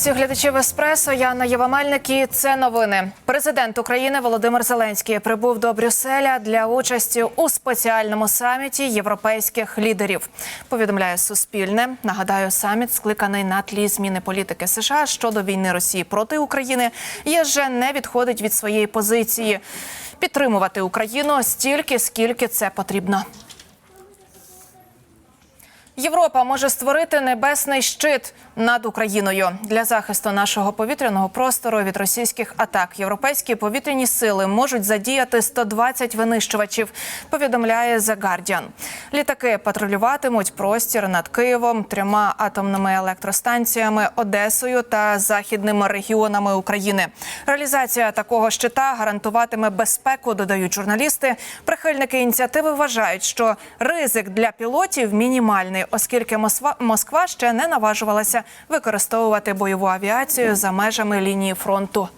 Всіх глядачів Еспресо. Я Анна Євамельник і це новини. Президент України Володимир Зеленський прибув до Брюсселя для участі у спеціальному саміті європейських лідерів. Повідомляє Суспільне. Нагадаю, саміт скликаний на тлі зміни політики США щодо війни Росії проти України. ЄЖ не відходить від своєї позиції підтримувати Україну стільки, скільки це потрібно. Європа може створити небесний щит над Україною для захисту нашого повітряного простору від російських атак. Європейські повітряні сили можуть задіяти 120 винищувачів. Повідомляє The Guardian. Літаки патрулюватимуть простір над Києвом, трьома атомними електростанціями, Одесою та західними регіонами України. Реалізація такого щита гарантуватиме безпеку. Додають журналісти. Прихильники ініціативи вважають, що ризик для пілотів мінімальний, оскільки Москва ще не наважувалася використовувати бойову авіацію за межами лінії фронту.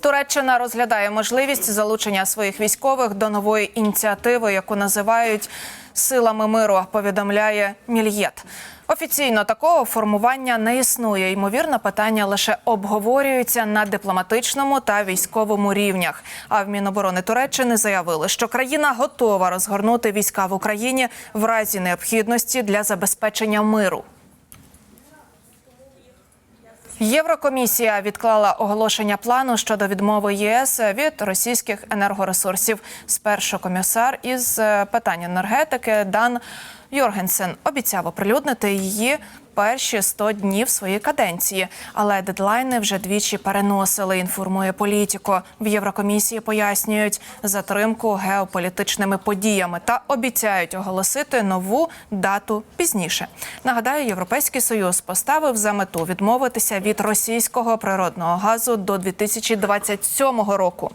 Туреччина розглядає можливість залучення своїх військових до нової ініціативи, яку називають силами миру. Повідомляє Мільєт. Офіційно такого формування не існує. Ймовірно, питання лише обговорюються на дипломатичному та військовому рівнях. А в Міноборони Туреччини заявили, що країна готова розгорнути війська в Україні в разі необхідності для забезпечення миру. Єврокомісія відклала оголошення плану щодо відмови ЄС від російських енергоресурсів. Спершу комісар із е, питань енергетики Дан Йоргенсен обіцяв оприлюднити її перші 100 днів своєї каденції, але дедлайни вже двічі переносили. Інформує політико. В Єврокомісії пояснюють затримку геополітичними подіями та обіцяють оголосити нову дату пізніше. Нагадаю, європейський союз поставив за мету відмовитися від російського природного газу до 2027 року.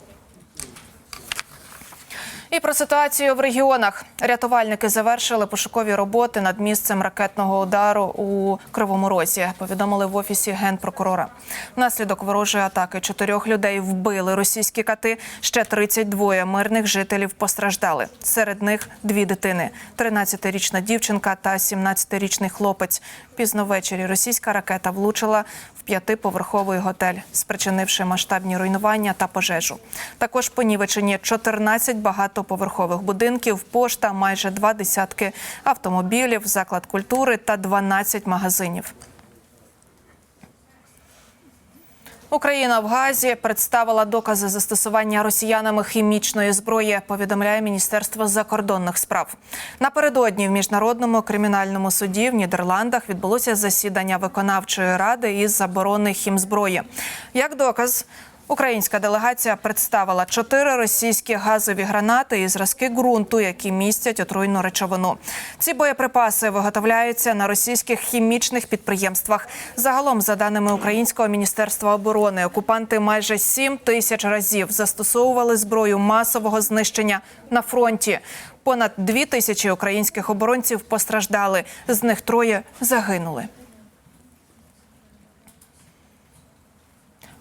І про ситуацію в регіонах рятувальники завершили пошукові роботи над місцем ракетного удару у Кривому Розі. Повідомили в офісі генпрокурора. Внаслідок ворожої атаки чотирьох людей вбили російські кати. Ще 32 мирних жителів постраждали. Серед них дві дитини: – 13-річна дівчинка та 17-річний хлопець. Пізно ввечері російська ракета влучила в п'ятиповерховий готель, спричинивши масштабні руйнування та пожежу. Також понівечені 14 багатоповерхових будинків, пошта, майже два десятки автомобілів, заклад культури та 12 магазинів. Україна в Газі представила докази застосування росіянами хімічної зброї. Повідомляє Міністерство закордонних справ. Напередодні в міжнародному кримінальному суді в Нідерландах відбулося засідання виконавчої ради із заборони хімзброї. Як доказ. Українська делегація представила чотири російські газові гранати і зразки ґрунту, які містять отруйну речовину. Ці боєприпаси виготовляються на російських хімічних підприємствах. Загалом, за даними Українського міністерства оборони, окупанти майже 7 тисяч разів застосовували зброю масового знищення на фронті. Понад дві тисячі українських оборонців постраждали. З них троє загинули.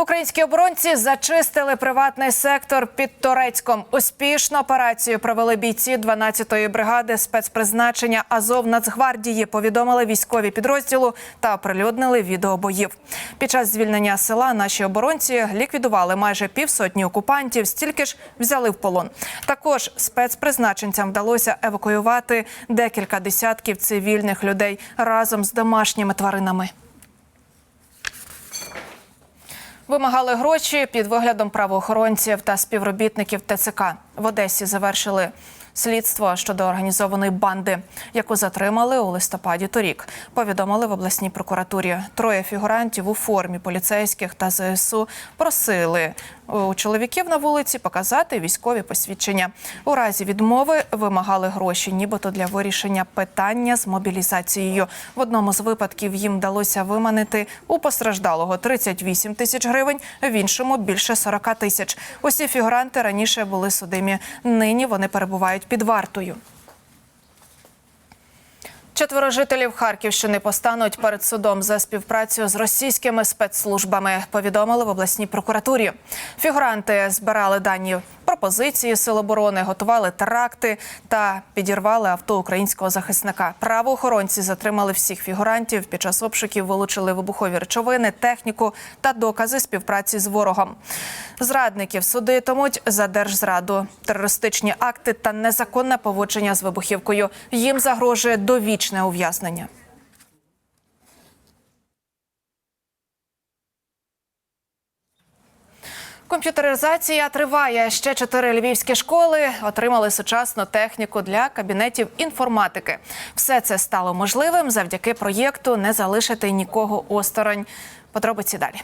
Українські оборонці зачистили приватний сектор під Торецьком. Успішну операцію провели бійці 12-ї бригади спецпризначення Азов Нацгвардії. Повідомили військові підрозділу та оприлюднили відео боїв. Під час звільнення села наші оборонці ліквідували майже півсотні окупантів, стільки ж взяли в полон. Також спецпризначенцям вдалося евакуювати декілька десятків цивільних людей разом з домашніми тваринами. Вимагали гроші під виглядом правоохоронців та співробітників ТЦК. В Одесі завершили слідство щодо організованої банди, яку затримали у листопаді торік. Повідомили в обласній прокуратурі. Троє фігурантів у формі поліцейських та ЗСУ просили у чоловіків на вулиці показати військові посвідчення. У разі відмови вимагали гроші, нібито для вирішення питання з мобілізацією. В одному з випадків їм вдалося виманити у постраждалого 38 тисяч гривень, в іншому більше 40 тисяч. Усі фігуранти раніше були судимі. Нині вони перебувають під вартою. Четверо жителів Харківщини постануть перед судом за співпрацю з російськими спецслужбами. Повідомили в обласній прокуратурі. Фігуранти збирали дані пропозиції сил оборони, готували теракти та підірвали авто українського захисника. Правоохоронці затримали всіх фігурантів. Під час обшуків вилучили вибухові речовини, техніку та докази співпраці з ворогом. Зрадників судитимуть за держзраду, терористичні акти та незаконне поводження з вибухівкою. Їм загрожує довічне ув'язнення. Комп'ютеризація триває. Ще чотири львівські школи отримали сучасну техніку для кабінетів інформатики. Все це стало можливим завдяки проєкту Не залишити нікого осторонь. Подробиці далі.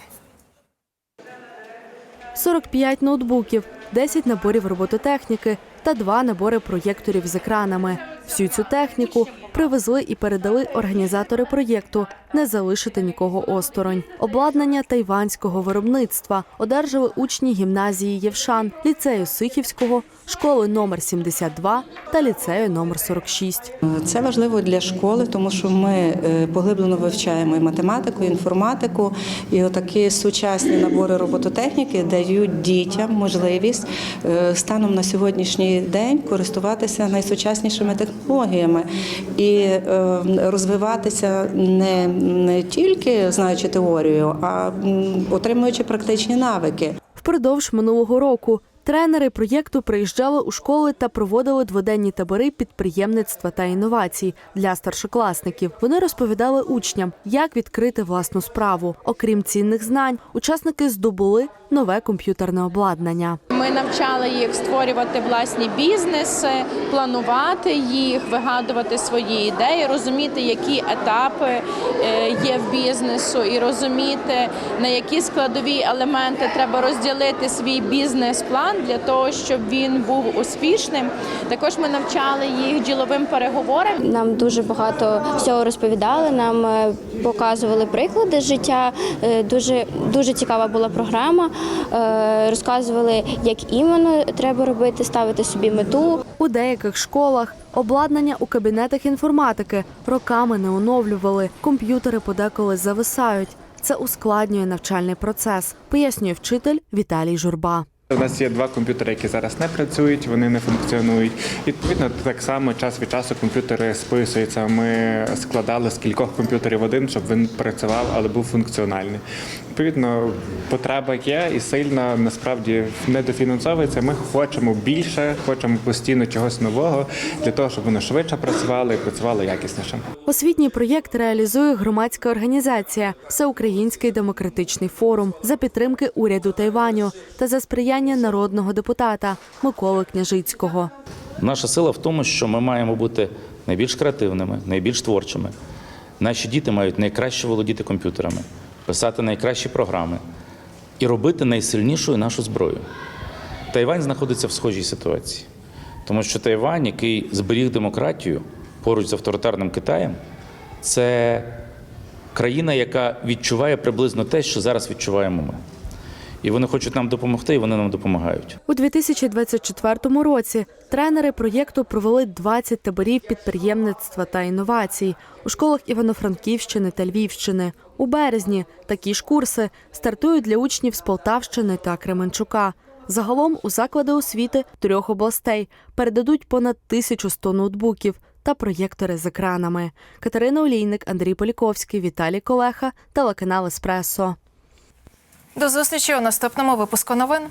45 ноутбуків, 10 наборів робототехніки та два набори проєкторів з екранами. Всю цю техніку привезли і передали організатори проєкту не залишити нікого осторонь. Обладнання тайванського виробництва одержали учні гімназії Євшан, ліцею Сихівського, школи номер 72 та ліцею номер 46. Це важливо для школи, тому що ми е, поглиблено вивчаємо і математику, і інформатику, і отакі сучасні набори робототехніки дають дітям можливість е, станом на сьогоднішній день користуватися найсучаснішими технологіями і е, розвиватися не, не тільки знаючи теорію, а отримуючи практичні навики. Впродовж минулого року тренери проєкту приїжджали у школи та проводили дводенні табори підприємництва та інновацій для старшокласників. Вони розповідали учням, як відкрити власну справу. Окрім цінних знань, учасники здобули нове комп'ютерне обладнання. Ми навчали їх створювати власні бізнеси, планувати їх, вигадувати свої ідеї, розуміти, які етапи е, є в бізнесу, і розуміти на які складові елементи треба розділити свій бізнес-план для того, щоб він був успішним. Також ми навчали їх діловим переговорам. Нам дуже багато всього розповідали. Нам е, показували приклади життя. Е, Дуже дуже цікава була програма. Е, Розказували, як іменно треба робити, ставити собі мету. У деяких школах обладнання у кабінетах інформатики роками не оновлювали. Комп'ютери подеколи зависають. Це ускладнює навчальний процес, пояснює вчитель Віталій Журба. У нас є два комп'ютери, які зараз не працюють, вони не функціонують. Відповідно, так само час від часу комп'ютери списуються. Ми складали з кількох комп'ютерів один, щоб він працював, але був функціональний. Відповідно, потреба є і сильно насправді недофінансовується. Ми хочемо більше, хочемо постійно чогось нового для того, щоб воно швидше працювало і працювало якісніше. Освітній проєкт реалізує громадська організація Всеукраїнський демократичний форум за підтримки уряду Тайваню та за сприяння народного депутата Миколи Княжицького. Наша сила в тому, що ми маємо бути найбільш креативними, найбільш творчими. Наші діти мають найкраще володіти комп'ютерами, писати найкращі програми і робити найсильнішою нашу зброю. Тайвань знаходиться в схожій ситуації, тому що Тайвань, який зберіг демократію поруч з авторитарним Китаєм, це країна, яка відчуває приблизно те, що зараз відчуваємо ми. І вони хочуть нам допомогти, і вони нам допомагають. У 2024 році тренери проєкту провели 20 таборів підприємництва та інновацій у школах Івано-Франківщини та Львівщини. У березні такі ж курси стартують для учнів з Полтавщини та Кременчука. Загалом у заклади освіти трьох областей передадуть понад 1100 ноутбуків та проєктори з екранами. Катерина Олійник, Андрій Поліковський, Віталій Колеха, телеканал Еспресо. До зустрічі у наступному випуску новин.